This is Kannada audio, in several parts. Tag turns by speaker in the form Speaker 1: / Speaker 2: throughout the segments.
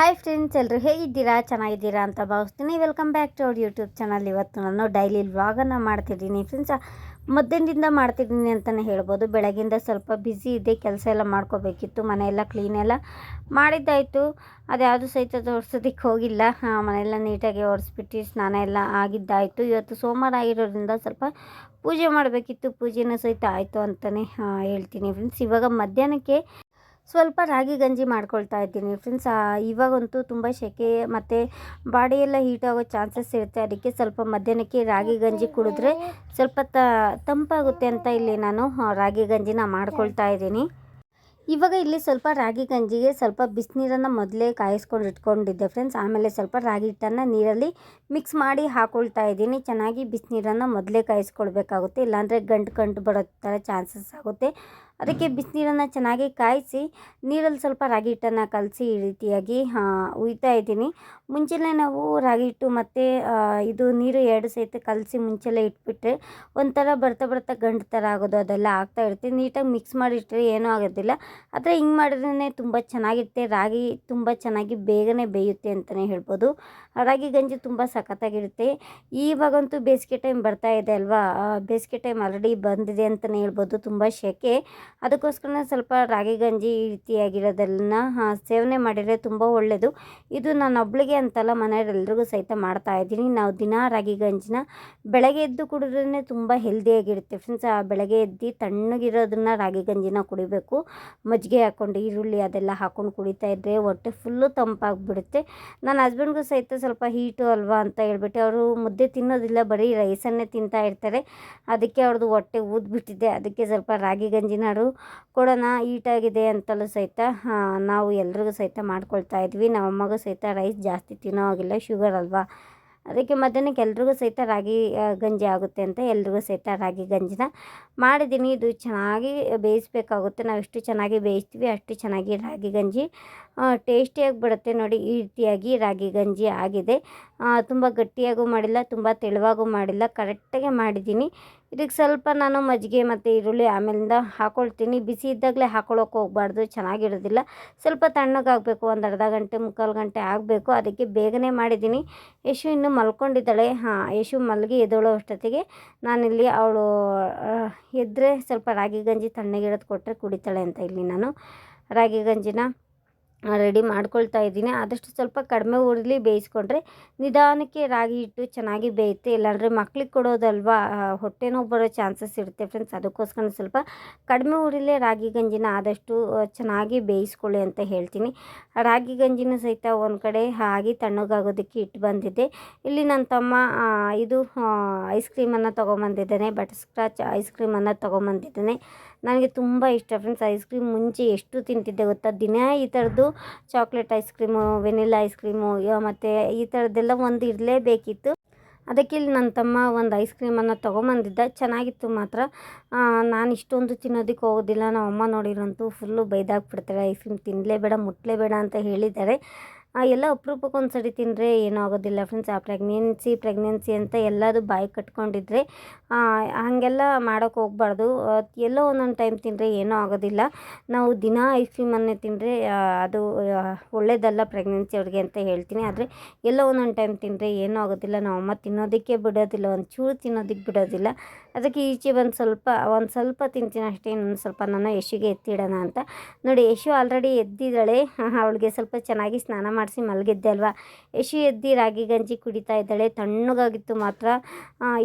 Speaker 1: ಹಾಯ್ ಫ್ರೆಂಡ್ಸ್ ಎಲ್ಲರೂ ಹೇಗಿದ್ದೀರಾ? ಚೆನ್ನಾಗಿದ್ದೀರಾ ಅಂತ ಭಾವಿಸ್ತೀನಿ. ವೆಲ್ಕಮ್ ಬ್ಯಾಕ್ ಟು ಅವ್ರ ಯೂಟ್ಯೂಬ್ ಚಾನಲ್ ಇವತ್ತು ನಾನು ಡೈಲಿ ವ್ಲಾಗನ್ನು ಮಾಡ್ತಿದ್ದೀನಿ. ಫ್ರೆಂಡ್ಸ್ ಮಧ್ಯಾಹ್ನದಿಂದ ಮಾಡ್ತಿದ್ದೀನಿ ಅಂತಲೇ ಹೇಳ್ಬೋದು. ಬೆಳಗಿಂದ ಸ್ವಲ್ಪ ಬ್ಯುಸಿ ಇದೆ ಕೆಲಸ ಎಲ್ಲ ಮಾಡ್ಕೋಬೇಕಿತ್ತು. ಮನೆಯೆಲ್ಲ ಕ್ಲೀನ್ ಎಲ್ಲ ಮಾಡಿದ್ದಾಯಿತು. ಅದ್ಯಾವುದು ಸಹಿತ ತೋರ್ಸೋದಕ್ಕೆ ಹೋಗಿಲ್ಲ. ಮನೆಯೆಲ್ಲ ನೀಟಾಗಿ ಒರೆಸ್ಬಿಟ್ಟು ಸ್ನಾನ ಎಲ್ಲ ಆಗಿದ್ದಾಯಿತು. ಇವತ್ತು ಸೋಮವಾರ ಆಗಿರೋದ್ರಿಂದ ಸ್ವಲ್ಪ ಪೂಜೆ ಮಾಡಬೇಕಿತ್ತು. ಪೂಜೆನೂ ಸಹಿತ ಆಯಿತು ಅಂತಲೇ ಹೇಳ್ತೀನಿ. ಫ್ರೆಂಡ್ಸ್ ಇವಾಗ ಮಧ್ಯಾಹ್ನಕ್ಕೆ ಸ್ವಲ್ಪ ರಾಗಿ ಗಂಜಿ ಮಾಡ್ಕೊಳ್ತಾ ಇದ್ದೀನಿ ಫ್ರೆಂಡ್ಸ್ ಇವಾಗಂತೂ ತುಂಬ ಸೆಕೆ ಮತ್ತು ಬಾಡಿಯೆಲ್ಲ ಹೀಟ್ ಆಗೋ ಚಾನ್ಸಸ್ ಇರುತ್ತೆ. ಅದಕ್ಕೆ ಸ್ವಲ್ಪ ಮಧ್ಯಾಹ್ನಕ್ಕೆ ರಾಗಿ ಗಂಜಿ ಕುಡಿದ್ರೆ ಸ್ವಲ್ಪ ತ, ತಂಪಾಗುತ್ತೆ ಅಂತ ಇಲ್ಲಿ ನಾನು ರಾಗಿ ಗಂಜಿನ ಮಾಡ್ಕೊಳ್ತಾ ಇದ್ದೀನಿ. ಇವಾಗ ಇಲ್ಲಿ ಸ್ವಲ್ಪ ರಾಗಿ ಗಂಜಿಗೆ ಸ್ವಲ್ಪ ಬಿಸಿನೀರನ್ನು ಮೊದಲೇ ಕಾಯಿಸ್ಕೊಂಡು ಇಟ್ಕೊಂಡಿದ್ದೆ ಫ್ರೆಂಡ್ಸ್ ಆಮೇಲೆ ಸ್ವಲ್ಪ ರಾಗಿ ಹಿಟ್ಟನ್ನು ನೀರಲ್ಲಿ ಮಿಕ್ಸ್ ಮಾಡಿ ಹಾಕೊಳ್ತಾ ಇದ್ದೀನಿ. ಚೆನ್ನಾಗಿ ಬಿಸಿನೀರನ್ನು ಮೊದಲೇ ಕಾಯಿಸ್ಕೊಳ್ಬೇಕಾಗುತ್ತೆ. ಇಲ್ಲಾಂದರೆ ಗಂಟು ಗಂಟು ಬರೋ ಥರ ಚಾನ್ಸಸ್ ಆಗುತ್ತೆ. ಅದಕ್ಕೆ ಬಿಸಿನೀರನ್ನು ಚೆನ್ನಾಗಿ ಕಾಯಿಸಿ, ನೀರಲ್ಲಿ ಸ್ವಲ್ಪ ರಾಗಿ ಹಿಟ್ಟನ್ನು ಕಲಸಿ ಈ ರೀತಿಯಾಗಿ ಹುಯ್ತಾ ಇದ್ದೀನಿ. ಮುಂಚೆನೇ ನಾವು ರಾಗಿ ಹಿಟ್ಟು ಮತ್ತು ಇದು ನೀರು ಎರಡು ಸಹಿತ ಕಲಸಿ ಮುಂಚೆಲೇ ಇಟ್ಬಿಟ್ರೆ ಒಂಥರ ಬರ್ತಾ ಬರ್ತಾ ಗಂಡು ಥರ ಆಗೋದು, ಅದೆಲ್ಲ ಆಗ್ತಾ ಇರುತ್ತೆ. ನೀಟಾಗಿ ಮಿಕ್ಸ್ ಮಾಡಿಟ್ರೆ ಏನೂ ಆಗೋದಿಲ್ಲ. ಆದರೆ ಹಿಂಗೆ ಮಾಡಿದ್ರೇ ತುಂಬ ಚೆನ್ನಾಗಿರುತ್ತೆ. ರಾಗಿ ತುಂಬ ಚೆನ್ನಾಗಿ ಬೇಗನೆ ಬೇಯುತ್ತೆ ಅಂತಲೇ ಹೇಳ್ಬೋದು. ರಾಗಿ ಗಂಜಿ ತುಂಬ ಸಖತ್ತಾಗಿರುತ್ತೆ. ಈವಾಗಂತೂ ಬೇಸಿಗೆ ಟೈಮ್ ಬರ್ತಾ ಇದೆ ಅಲ್ವಾ? ಬೇಸಿಗೆ ಟೈಮ್ ಆಲ್ರೆಡಿ ಬಂದಿದೆ ಅಂತಲೇ ಹೇಳ್ಬೋದು. ತುಂಬ ಸೆಕೆ ಅದಕ್ಕೋಸ್ಕರ ಸ್ವಲ್ಪ ರಾಗಿ, ಗಂಜಿ ಈ ರೀತಿಯಾಗಿರೋದನ್ನ ಸೇವನೆ ಮಾಡಿದರೆ ತುಂಬ ಒಳ್ಳೆಯದು ಇದು ನಾನು ಒಬ್ಳಿಗೆ ಅಂತಲ್ಲ ಮನೆಯವರೆಲ್ಲರಿಗೂ ಸಹಿತ ಮಾಡ್ತಾ ಇದ್ದೀನಿ. ನಾವು ದಿನ ರಾಗಿ, ಗಂಜಿನ ಬೆಳಗ್ಗೆ ಎದ್ದು ಕುಡಿದ್ರೇ ತುಂಬ ಹೆಲ್ದಿಯಾಗಿರುತ್ತೆ ಫ್ರೆಂಡ್ಸ್ ಆ ಬೆಳಗ್ಗೆ ಎದ್ದು ತಣ್ಣಗಿರೋದನ್ನ ರಾಗಿ, ಗಂಜಿನ ಕುಡಿಬೇಕು. ಮಜ್ಜಿಗೆ ಹಾಕ್ಕೊಂಡು ಈರುಳ್ಳಿ ಅದೆಲ್ಲ ಹಾಕ್ಕೊಂಡು ಕುಡಿತಾ ಇದ್ದರೆ ಹೊಟ್ಟೆ ಫುಲ್ಲು ತಂಪಾಗಿಬಿಡುತ್ತೆ. ನನ್ನ ಹಸ್ಬೆಂಡ್ಗೂ ಸಹಿತ ಸ್ವಲ್ಪ ಹೀಟು ಅಲ್ವಾ ಅಂತ ಹೇಳ್ಬಿಟ್ಟು ಅವರು ಮುದ್ದೆ ತಿನ್ನೋದಿಲ್ಲ, ಬರೀ ರೈಸನ್ನೇ ತಿಂತಾ ಇರ್ತಾರೆ. ಅದಕ್ಕೆ ಅವ್ರದ್ದು ಹೊಟ್ಟೆ ಊದ್ಬಿಟ್ಟಿದೆ. ಅದಕ್ಕೆ ಸ್ವಲ್ಪ ರಾಗಿ ಗಂಜಿನಾರು ಕೊಡೋಣ ಈಟಾಗಿದೆ ಅಂತಲೂ ಸಹಿತ ನಾವು ಎಲ್ರಿಗೂ ಸಹಿತ ಮಾಡ್ಕೊಳ್ತಾ ಇದ್ವಿ. ನಮ್ಮ ಅಮ್ಮಗೂ ಸಹಿತ ರೈಸ್ ಜಾಸ್ತಿ ತಿನ್ನೋ ಹಾಗಿಲ್ಲ ಶುಗರ್ ಅಲ್ವಾ? ಅದಕ್ಕೆ ಮಧ್ಯಾಹ್ನಕ್ಕೆ ಎಲ್ರಿಗೂ ಸಹಿತ ರಾಗಿ ಗಂಜಿ ಆಗುತ್ತೆ ಅಂತ ಎಲ್ರಿಗೂ ಸಹಿತ ರಾಗಿ, ಗಂಜಿನ ಮಾಡಿದ್ದೀನಿ. ಇದು ಚೆನ್ನಾಗಿ ಬೇಯಿಸ್ಬೇಕಾಗುತ್ತೆ. ನಾವು ಎಷ್ಟು ಚೆನ್ನಾಗಿ ಬೇಯಿಸ್ತೀವಿ, ಅಷ್ಟು ಚೆನ್ನಾಗಿ ರಾಗಿ, ಗಂಜಿ ಟೇಸ್ಟಿಯಾಗಿ ಬಿಡುತ್ತೆ ನೋಡಿ. ಈ ರೀತಿಯಾಗಿ ರಾಗಿ, ಗಂಜಿ ಆಗಿದೆ. ತುಂಬ ಗಟ್ಟಿಯಾಗೂ ಮಾಡಿಲ್ಲ, ತುಂಬ ತೆಳುವಾಗೂ ಮಾಡಿಲ್ಲ. ಕರೆಕ್ಟಾಗೆ ಮಾಡಿದ್ದೀನಿ. ಇದಕ್ಕೆ ಸ್ವಲ್ಪ ನಾನು ಮಜ್ಜಿಗೆ ಮತ್ತು ಈರುಳ್ಳಿ ಆಮೇಲಿಂದ ಹಾಕ್ಕೊಳ್ತೀನಿ ಬಿಸಿ ಇದ್ದಾಗಲೇ ಹಾಕ್ಕೊಳ್ಳೋಕೆ ಹೋಗಬಾರ್ದು, ಚೆನ್ನಾಗಿರೋದಿಲ್ಲ. ಸ್ವಲ್ಪ ತಣ್ಣಗಾಗಬೇಕು, ಒಂದು ಅರ್ಧ ಗಂಟೆ, ಮುಕ್ಕಾಲು ಗಂಟೆ ಆಗಬೇಕು. ಅದಕ್ಕೆ ಬೇಗನೆ ಮಾಡಿದ್ದೀನಿ. ಯಶು ಇನ್ನೂ ಮಲ್ಕೊಂಡಿದ್ದಾಳೆ. ಹಾಂ, ಯಶು ಮಲಗಿ ಎದ್ದೋಳೋ ಅಷ್ಟೊತ್ತಿಗೆ ನಾನಿಲ್ಲಿ ಅವಳು ಎದ್ದರೆ ಸ್ವಲ್ಪ ರಾಗಿ ಗಂಜಿ ತಣ್ಣಗಿರೋದು ಕೊಟ್ಟರೆ ಕುಡಿತಾಳೆ ಅಂತ ಇಲ್ಲಿ ನಾನು. ರಾಗಿ ಗಂಜಿನ ರೆಡಿ ಮಾಡ್ಕೊಳ್ತಾ ಇದ್ದೀನಿ. ಆದಷ್ಟು ಸ್ವಲ್ಪ ಕಡಿಮೆ ಉರಿಲಿ ಬೇಯಿಸ್ಕೊಂಡ್ರೆ ನಿಧಾನಕ್ಕೆ ರಾಗಿ ಹಿಟ್ಟು ಚೆನ್ನಾಗಿ ಬೇಯುತ್ತೆ. ಇಲ್ಲಾಂದರೆ ಮಕ್ಳಿಗೆ ಕೊಡೋದಲ್ವಾ ಹೊಟ್ಟೆ ಬರೋ ಚಾನ್ಸಸ್ ಇರುತ್ತೆ ಫ್ರೆಂಡ್ಸ್. ಅದಕ್ಕೋಸ್ಕರ ಸ್ವಲ್ಪ ಕಡಿಮೆ ಉರಿಲೇ ರಾಗಿ ಗಂಜಿನ ಆದಷ್ಟು ಚೆನ್ನಾಗಿ ಬೇಯಿಸ್ಕೊಳ್ಳಿ ಅಂತ ಹೇಳ್ತೀನಿ. ರಾಗಿ ಗಂಜಿನ ಸಹಿತ ಒಂದು ಕಡೆ ಹಾಗೆ ತಣ್ಣಗಾಗೋದಕ್ಕೆ ಇಟ್ಟು ಬಂದಿದ್ದೆ ಇಲ್ಲಿ ನನ್ನ ತಮ್ಮ ಇದು ಐಸ್ ಕ್ರೀಮನ್ನು ತೊಗೊಂಬಂದಿದ್ದಾನೆ. ಬಟರ್ ಸ್ಕ್ರಾಚ್ ಐಸ್ ಕ್ರೀಮನ್ನು ತೊಗೊಂಬಂದಿದ್ದಾನೆ. ನನಗೆ ತುಂಬ ಇಷ್ಟ ಫ್ರೆಂಡ್ಸ್, ಐಸ್ ಕ್ರೀಮ್ ಮುಂಚೆ ಎಷ್ಟು ತಿಂತಿದ್ದೆ ಗೊತ್ತಾ? ದಿನ ಈ ಥರದ್ದು chocolate ice cream vanilla ice cream ಮತ್ತು ಈ ಥರದ್ದೆಲ್ಲ ಒಂದು ಇರಲೇಬೇಕಿತ್ತು. ಅದಕ್ಕೆ ಇಲ್ಲಿ ನನ್ನ ತಮ್ಮ ಒಂದು ಐಸ್ ಕ್ರೀಮನ್ನು ತೊಗೊಂಬಂದಿದ್ದ. ಚೆನ್ನಾಗಿತ್ತು ಮಾತ್ರ. ನಾನು ಇಷ್ಟೊಂದು ತಿನ್ನೋದಕ್ಕೆ ಹೋಗೋದಿಲ್ಲ. ನಮ್ಮ ಅಮ್ಮ ನೋಡಿರಂತೂ ಫುಲ್ಲು ಬೈದಾಕ್ಬಿಡ್ತಾರೆ. ಐಸ್ ಕ್ರೀಮ್ ತಿನ್ನಲೇಬೇಡ ಮುಟ್ಲೇಬೇಡ ಅಂತ ಹೇಳಿದ್ದಾರೆ. ಎಲ್ಲ ಅಪ್ರೂಪಕ್ಕೆ ಒಂದು ಸರಿ ತಿಂದರೆ ಏನೂ ಆಗೋದಿಲ್ಲ ಫ್ರೆಂಡ್ಸ್ ಆ ಪ್ರೆಗ್ನೆನ್ಸಿ ಪ್ರೆಗ್ನೆನ್ಸಿ ಅಂತ ಎಲ್ಲದು ಬಾಯಿ ಕಟ್ಕೊಂಡಿದ್ರೆ ಹಾಗೆಲ್ಲ ಮಾಡೋಕೆ ಹೋಗ್ಬಾರ್ದು. ಎಲ್ಲೋ ಒಂದೊಂದು ಟೈಮ್ ತಿಂದರೆ ಏನೂ ಆಗೋದಿಲ್ಲ. ನಾವು ದಿನ ಐಸ್ ಕ್ರೀಮನ್ನೇ ತಿಂದರೆ ಅದು ಒಳ್ಳೆಯದಲ್ಲ ಪ್ರೆಗ್ನೆನ್ಸಿ ಅವ್ರಿಗೆ ಅಂತ ಹೇಳ್ತೀನಿ. ಆದರೆ ಎಲ್ಲೋ ಒಂದೊಂದು ಟೈಮ್ ತಿಂದರೆ ಏನೂ ಆಗೋದಿಲ್ಲ. ನಾವು ಅಮ್ಮ ತಿನ್ನೋದಕ್ಕೆ ಬಿಡೋದಿಲ್ಲ, ಒಂದು ಚೂರು ತಿನ್ನೋದಕ್ಕೆ ಬಿಡೋದಿಲ್ಲ. ಅದಕ್ಕೆ ಈಚೆ ಬಂದು ಸ್ವಲ್ಪ, ಒಂದು ಸ್ವಲ್ಪ ತಿಂತೀನಿ ಅಷ್ಟೇ, ಇನ್ನೊಂದು ಸ್ವಲ್ಪ ನನ್ನ ಯಶಿಗೆ ಎತ್ತಿಡೋಣ ಅಂತ. ನೋಡಿ, ಯಶು ಆಲ್ರೆಡಿ ಎದ್ದಿದ್ದಾಳೆ. ಅವಳಿಗೆ ಸ್ವಲ್ಪ ಚೆನ್ನಾಗಿ ಸ್ನಾನ ಮಾಡಿಸಿ ಮಲಗಿದ್ದೆ ಅಲ್ವಾ? ಯಶು ಎದ್ದಿ ರಾಗಿ ಗಂಜಿ ಕುಡಿತಾ ಇದ್ದಾಳೆ. ತಣ್ಣಗಾಗಿತ್ತು ಮಾತ್ರ.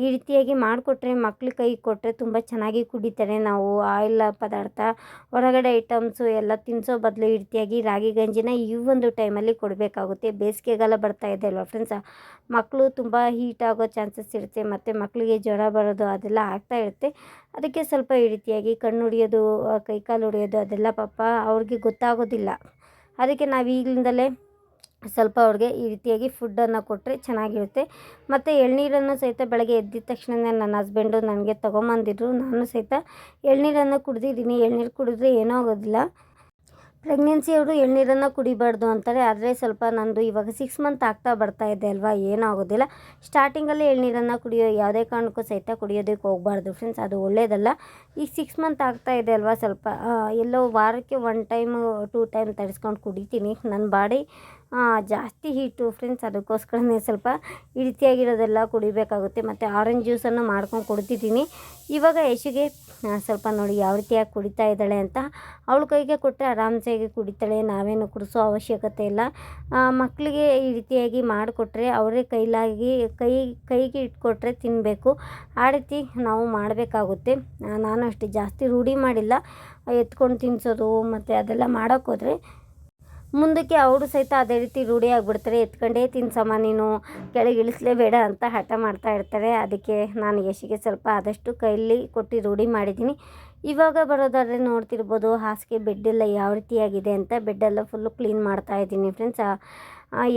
Speaker 1: ಈ ರೀತಿಯಾಗಿ ಮಾಡಿಕೊಟ್ರೆ, ಮಕ್ಳು ಕೈ ಕೊಟ್ಟರೆ ತುಂಬ ಚೆನ್ನಾಗಿ ಕುಡಿತಾರೆ. ನಾವು ಆಯಿಲ್ ಪದಾರ್ಥ, ಹೊರಗಡೆ ಐಟಮ್ಸು ಎಲ್ಲ ತಿನ್ನಿಸೋ ಬದಲು ಈ ರೀತಿಯಾಗಿ ರಾಗಿ ಗಂಜಿನ ಈ ಒಂದು ಟೈಮಲ್ಲಿ ಕೊಡಬೇಕಾಗುತ್ತೆ. ಬೇಸಿಗೆಗಾಲ ಬರ್ತಾ ಇದೆ ಅಲ್ವಾ ಫ್ರೆಂಡ್ಸ್ ಮಕ್ಕಳು ತುಂಬ ಹೀಟ್ ಆಗೋ ಚಾನ್ಸಸ್ ಇರುತ್ತೆ. ಮತ್ತು ಮಕ್ಕಳಿಗೆ ಜ್ವರ ಬರೋದು ಅದೆಲ್ಲ ಆಗ್ತಾ ಇರುತ್ತೆ. ಅದಕ್ಕೆ ಸ್ವಲ್ಪ ಈ ರೀತಿಯಾಗಿ ಕಣ್ಣು ಹೊಡಿಯೋದು ಕೈಕಾಲು ಹೊಡಿಯೋದು ಅದೆಲ್ಲ ಪಾಪ ಅವ್ರಿಗೆ ಗೊತ್ತಾಗೋದಿಲ್ಲ. ಅದಕ್ಕೆ ನಾವು ಈಗಲಿಂದಲೇ ಸ್ವಲ್ಪ ಅವ್ರಿಗೆ ಈ ರೀತಿಯಾಗಿ ಫುಡ್ಡನ್ನು ಕೊಟ್ಟರೆ ಚೆನ್ನಾಗಿರುತ್ತೆ. ಮತ್ತು ಎಳ್ನೀರನ್ನು ಸಹಿತ ಬೆಳಗ್ಗೆ ಎದ್ದಿದ ತಕ್ಷಣವೇ ನನ್ನ ಹಸ್ಬೆಂಡು ನನಗೆ ತೊಗೊಂಬಂದಿದ್ರು. ನಾನು ಸಹಿತ ಎಳ್ನೀರನ್ನು ಕುಡ್ದಿದ್ದೀನಿ. ಎಳ್ನೀರು ಕುಡಿದ್ರೆ ಏನೂ ಆಗೋದಿಲ್ಲ. ಪ್ರೆಗ್ನೆನ್ಸಿಯವರು ಎಳ್ನೀರನ್ನು ಕುಡಿಬಾರ್ದು ಅಂತಾರೆ. ಆದರೆ ಸ್ವಲ್ಪ ನಂದು ಇವಾಗ ಸಿಕ್ಸ್ ಮಂತ್ ಆಗ್ತಾ ಬರ್ತಾ ಇದೆ ಅಲ್ವಾ, ಏನೂ ಆಗೋದಿಲ್ಲ. ಸ್ಟಾರ್ಟಿಂಗಲ್ಲಿ ಎಳ್ನೀರನ್ನು ಕುಡಿಯೋ, ಯಾವುದೇ ಕಾರಣಕ್ಕೂ ಸಹಿತ ಕುಡಿಯೋದಕ್ಕೆ ಹೋಗಬಾರ್ದು ಫ್ರೆಂಡ್ಸ್ ಅದು ಒಳ್ಳೆಯದಲ್ಲ ಈಗ ಸಿಕ್ಸ್ ಮಂತ್ ಆಗ್ತಾ ಇದೆ ಅಲ್ವಾ ಸ್ವಲ್ಪ ಎಲ್ಲೋ ವಾರಕ್ಕೆ ಒನ್ ಟೈಮು ಟೂ ಟೈಮ್ ತರಿಸ್ಕೊಂಡು ಕುಡಿತೀನಿ. ನನ್ನ ಬಾಡಿ ಜಾಸ್ತಿ ಹೀಟು ಫ್ರೆಂಡ್ಸ್ ಅದಕ್ಕೋಸ್ಕರನೇ ಸ್ವಲ್ಪ ಈ ರೀತಿಯಾಗಿರೋದೆಲ್ಲ ಕುಡಿಬೇಕಾಗುತ್ತೆ. ಮತ್ತು ಆರೆಂಜ್ ಜ್ಯೂಸನ್ನು ಮಾಡ್ಕೊಂಡು ಕೊಡ್ತಿದ್ದೀನಿ. ಇವಾಗ ಯಶಿಗೆ ಸ್ವಲ್ಪ ನೋಡಿ ಯಾವ ರೀತಿಯಾಗಿ ಕುಡಿತಾ ಇದ್ದಾಳೆ ಅಂತ. ಅವಳ ಕೈಗೆ ಕೊಟ್ಟರೆ ಆರಾಮ್ಸಾಗಿ ಕುಡಿತಾಳೆ, ನಾವೇನು ಕುಡಿಸೋ ಅವಶ್ಯಕತೆ ಇಲ್ಲ. ಮಕ್ಕಳಿಗೆ ಈ ರೀತಿಯಾಗಿ ಮಾಡಿಕೊಟ್ರೆ ಅವರೇ ಕೈಲಾಗಿ, ಕೈ, ಕೈಗೆ ಇಟ್ಕೊಟ್ರೆ ತಿನ್ನಬೇಕು ಆ ರೀತಿ ನಾವು ಮಾಡಬೇಕಾಗುತ್ತೆ. ನಾನು ಅಷ್ಟೇ ಜಾಸ್ತಿ ರೂಢಿ ಮಾಡಿಲ್ಲ. ಎತ್ಕೊಂಡು ತಿನ್ನಿಸೋದು ಮತ್ತು ಅದೆಲ್ಲ ಮಾಡೋಕ್ಕೋದ್ರೆ ಮುಂದಕ್ಕೆ ಅವರು ಸಹಿತ ಅದೇ ರೀತಿ ರೂಢಿ ಆಗಿಬಿಡ್ತಾರೆ. ಎತ್ಕೊಂಡೇ ತಿನ್ಸಮ್ಮ ನೀನು. ಕೆಳಗೆ ಇಳಿಸಲೇಬೇಡ ಅಂತ ಹಠ ಮಾಡ್ತಾ ಇರ್ತಾರೆ. ಅದಕ್ಕೆ ನಾನು ಯಶಿಗೆ ಸ್ವಲ್ಪ ಆದಷ್ಟು ಕೈಲಿ ಕೊಟ್ಟು ರೂಢಿ ಮಾಡಿದ್ದೀನಿ. ಇವಾಗ ಬರೋದಾದರೆ ನೋಡ್ತಿರ್ಬೋದು ಹಾಸಿಗೆ ಬೆಡ್ಡೆಲ್ಲ ಯಾವ ರೀತಿಯಾಗಿದೆ ಅಂತ ಬೆಡ್ಡೆಲ್ಲ ಫುಲ್ಲು ಕ್ಲೀನ್ ಮಾಡ್ತಾ ಇದ್ದೀನಿ ಫ್ರೆಂಡ್ಸ್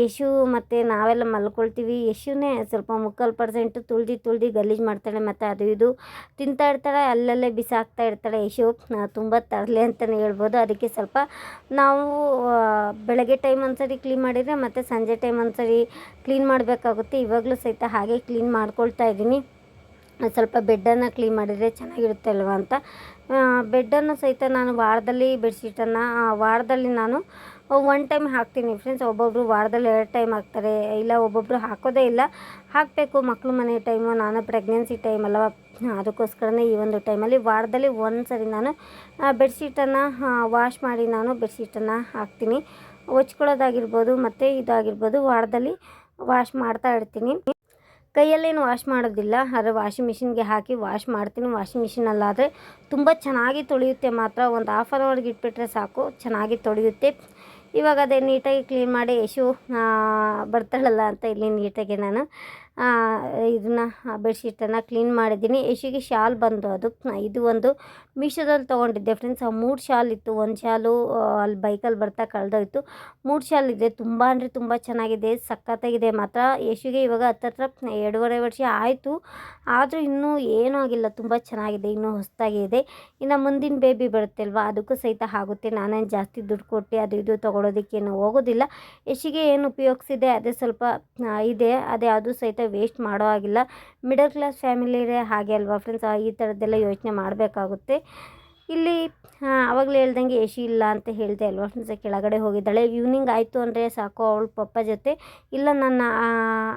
Speaker 1: ಯಶು ಮತ್ತು ನಾವೆಲ್ಲ ಮಲ್ಕೊಳ್ತೀವಿ. ಯಶುನೇ ಸ್ವಲ್ಪ ಮುಕ್ಕಾಲು ಪರ್ಸೆಂಟು ತುಳ್ದು ತುಳ್ದು ಗಲೀಜು ಮಾಡ್ತಾಳೆ ಮತ್ತು ಅದು ಇದು ತಿಂತಾ ಇರ್ತಾಳೆ, ಅಲ್ಲಲ್ಲೇ ಬಿಸಾಕ್ತಾ ಇರ್ತಾಳೆ ಯಶು. ತುಂಬ ತರಲೆ ಅಂತಲೇ ಹೇಳ್ಬೋದು. ಅದಕ್ಕೆ ಸ್ವಲ್ಪ ನಾವು ಬೆಳಗ್ಗೆ ಟೈಮ್ ಒಂದ್ಸರಿ ಕ್ಲೀನ್ ಮಾಡಿದರೆ ಮತ್ತು ಸಂಜೆ ಟೈಮ್ ಒಂದ್ಸರಿ ಕ್ಲೀನ್ ಮಾಡಬೇಕಾಗುತ್ತೆ. ಇವಾಗಲೂ ಸಹಿತ ಹಾಗೆ ಕ್ಲೀನ್ ಮಾಡ್ಕೊಳ್ತಾ ಇದ್ದೀನಿ. ಸ್ವಲ್ಪ ಬೆಡ್ಡನ್ನು ಕ್ಲೀನ್ ಮಾಡಿದರೆ ಚೆನ್ನಾಗಿರುತ್ತೆ ಅಲ್ವಾ ಅಂತ ಬೆಡ್ಡನ್ನು ಸಹಿತ ನಾನು ವಾರದಲ್ಲಿ ಬೆಡ್ಶೀಟನ್ನು ವಾರದಲ್ಲಿ ನಾನು ಒನ್ ಟೈಮ್ ಹಾಕ್ತೀನಿ ಫ್ರೆಂಡ್ಸ್ ಒಬ್ಬೊಬ್ಬರು ವಾರದಲ್ಲಿ ಎರಡು ಟೈಮ್ ಹಾಕ್ತಾರೆ. ಇಲ್ಲ ಒಬ್ಬೊಬ್ಬರು ಹಾಕೋದೇ ಇಲ್ಲ. ಹಾಕಬೇಕು ಮಕ್ಕಳು ಮನೆ ಟೈಮು ನಾನು ಪ್ರೆಗ್ನೆನ್ಸಿ ಟೈಮ್ ಅಲ್ವ? ಅದಕ್ಕೋಸ್ಕರನೇ ಈ ಒಂದು ಟೈಮಲ್ಲಿ ವಾರದಲ್ಲಿ ಒಂದು ಸರಿ ನಾನು ಬೆಡ್ಶೀಟನ್ನು ವಾಶ್ ಮಾಡಿ ನಾನು ಬೆಡ್ಶೀಟನ್ನು ಹಾಕ್ತೀನಿ. ಹೊಚ್ಕೊಳ್ಳೋದಾಗಿರ್ಬೋದು ಮತ್ತು ಇದಾಗಿರ್ಬೋದು, ವಾರದಲ್ಲಿ ವಾಶ್ ಮಾಡ್ತಾ ಇರ್ತೀನಿ. ಕೈಯಲ್ಲೇನು ವಾಶ್ ಮಾಡೋದಿಲ್ಲ. ಆದರೆ ವಾಷಿಂಗ್ ಮಿಷಿನ್ಗೆ ಹಾಕಿ ವಾಶ್ ಮಾಡ್ತೀನಿ. ವಾಷಿಂಗ್ ಮಿಷಿನಲ್ಲಾದರೆ ತುಂಬ ಚೆನ್ನಾಗಿ ತೊಳೆಯುತ್ತೆ ಮಾತ್ರ. ಒಂದು ಹಾಫ್ ಅವರ್ಗೆ ಇಟ್ಬಿಟ್ರೆ ಸಾಕು, ಚೆನ್ನಾಗಿ ತೊಳೆಯುತ್ತೆ. ಇವಾಗ ಅದೇ ನೀಟಾಗಿ ಕ್ಲೀನ್ ಮಾಡಿ ಯಶು ಬರ್ತಾಳಲ್ಲ ಅಂತ ಇಲ್ಲಿ ನೀಟಾಗಿ ನಾನು. ಇದನ್ನು ಬೆಡ್ಶೀಟನ್ನು ಕ್ಲೀನ್ ಮಾಡಿದ್ದೀನಿ. ಯಶಿಗೆ ಶಾಲ್ ಬಂದು ಅದು ಇದು ಒಂದು ಮೀಶೋದಲ್ಲಿ ತೊಗೊಂಡಿದ್ದೆ ಫ್ರೆಂಡ್ಸ್ ಆ ಮೂರು ಶಾಲ್ ಇತ್ತು. ಒಂದು ಶಾಲು ಅಲ್ಲಿ ಬೈಕಲ್ಲಿ ಬರ್ತಾ ಕಳೆದೋಯ್ತು. ಮೂರು ಶಾಲ್ ಇದೆ. ತುಂಬ ಅಂದರೆ ತುಂಬ ಚೆನ್ನಾಗಿದೆ. ಸಖತ್ತಾಗಿದೆ. ಮಾತ್ರ ಯಶಿಗೆ ಇವಾಗ ಹತ್ತತ್ರ ಎರಡೂವರೆ ವರ್ಷ ಆಯಿತು. ಆದರೂ ಇನ್ನೂ ಏನೂ ಆಗಿಲ್ಲ. ತುಂಬ ಚೆನ್ನಾಗಿದೆ. ಇನ್ನೂ ಹೊಸದಾಗಿ ಇದೆ. ಇನ್ನು ಮುಂದಿನ ಬೇಬಿ ಬರುತ್ತೆ ಅಲ್ವಾ? ಅದಕ್ಕೂ ಸಹಿತ ಆಗುತ್ತೆ. ನಾನೇನು ಜಾಸ್ತಿ ದುಡ್ಡು ಕೊಟ್ಟು ಅದು ಇದು ತೊಗೊಳೋದಕ್ಕೇನು ಹೋಗೋದಿಲ್ಲ. ಯಶಿಗೆ ಏನು ಉಪಯೋಗಿಸಿದೆ? ಅದೇ ಸ್ವಲ್ಪ ಇದೆ. ಅದೇ, ಅದು ಸಹಿತ ವೇಸ್ಟ್ ಮಾಡೋ ಆಗಿಲ್ಲ ಮಿಡಲ್ ಕ್ಲಾಸ್ ಫ್ಯಾಮಿಲಿರೇ ಹಾಗೆ ಅಲ್ವಾ ಫ್ರೆಂಡ್ಸ್ ಈ ಥರದ್ದೆಲ್ಲ ಯೋಚನೆ ಮಾಡಬೇಕಾಗುತ್ತೆ. ಇಲ್ಲಿ ಆವಾಗಲೇ ಹೇಳ್ದಂಗೆ ಯಶಿ ಇಲ್ಲ ಅಂತ ಹೇಳಿದೆ ಅಲ್ವಾ ಫ್ರೆಂಡ್ಸ್ ಕೆಳಗಡೆ ಹೋಗಿದ್ದಾಳೆ. ಈವ್ನಿಂಗ್ ಆಯಿತು ಅಂದರೆ ಸಾಕು, ಅವಳು ಪಪ್ಪ ಜೊತೆ. ಇಲ್ಲ, ನನ್ನ